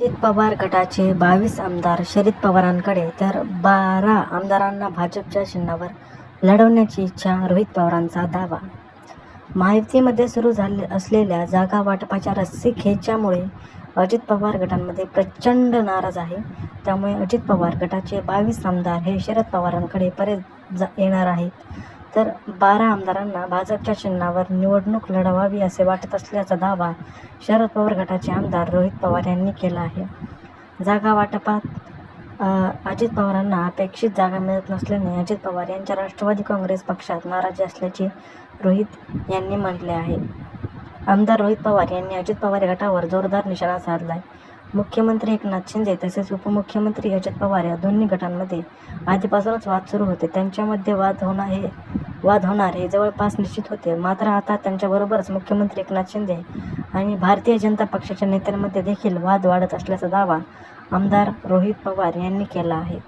अजित पवार गटाचे बावीस आमदार शरद पवारांकडे तर बारा आमदारांना भाजपच्या चिन्हावर लढवण्याची इच्छा रोहित पवारांचा दावा. महायुतीमध्ये सुरू झाले असलेल्या जागा वाटपाच्या रस्सी खेच्यामुळे अजित पवार गटांमध्ये प्रचंड नाराज आहे. त्यामुळे अजित पवार गटाचे बावीस आमदार हे शरद पवारांकडे परत जा येणार आहेत. तर बारा आमदारांना भाजपच्या चिन्हावर निवडणूक लढवावी असे वाटत असल्याचा दावा शरद पवार गटाचे आमदार रोहित पवार यांनी केला आहे. जागा वाटपात अजित पवारांना अपेक्षित जागा मिळत नसल्याने अजित पवार यांच्या राष्ट्रवादी काँग्रेस पक्षात नाराजी असल्याचे रोहित यांनी म्हटले आहे. आमदार रोहित पवार यांनी अजित पवार गटावर जोरदार निशाणा साधलाय. मुख्यमंत्री एकनाथ शिंदे तसेच उपमुख्यमंत्री अजित पवार या दोन्ही गटांमध्ये आधीपासूनच वाद सुरू होते. त्यांच्यामध्ये वाद होणार हे वाद होणार हे जवळपास निश्चित होते. मात्र आता त्यांच्याबरोबरच मुख्यमंत्री एकनाथ शिंदे आणि भारतीय जनता पक्षाच्या नेत्यांमध्ये देखील वाद वाढत असल्याचा दावा आमदार रोहित पवार यांनी केला आहे.